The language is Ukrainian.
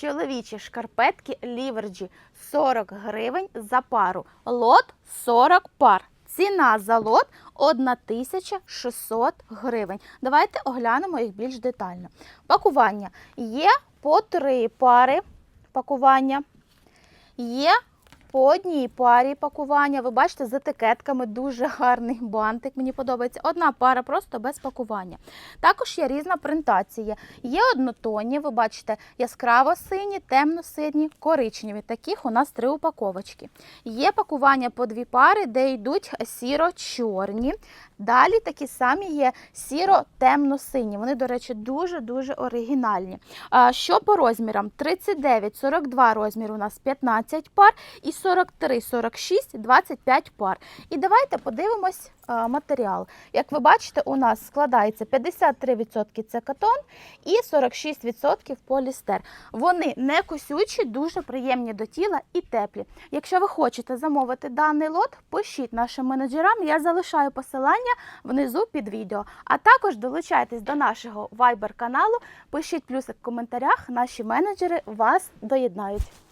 Чоловічі шкарпетки Ліверджі 40 гривень за пару. Лот 40 пар. Ціна за лот 1600 гривень. Давайте оглянемо їх більш детально. Пакування є по три пари пакування. Є по одній парі пакування. Ви бачите, з етикетками дуже гарний бантик. Мені подобається. Одна пара просто без пакування. Також є різна принтація. Є однотонні, ви бачите, яскраво сині, темно-сині, коричневі. Таких у нас три упаковочки. Є пакування по дві пари, де йдуть сіро-чорні. Далі такі самі є сіро-темно-сині. Вони, до речі, дуже-дуже оригінальні. Що по розмірам? 39-42 розмір у нас 15 пар і 43-46 25 пар. І давайте подивимось матеріал. Як ви бачите, у нас складається 53% це катон і 46% полістер. Вони не косючі, дуже приємні до тіла і теплі. Якщо ви хочете замовити даний лот, пишіть нашим менеджерам. Я залишаю посилання внизу під відео. А також долучайтесь до нашого Viber каналу, пишіть плюсик в коментарях. Наші менеджери вас доєднають.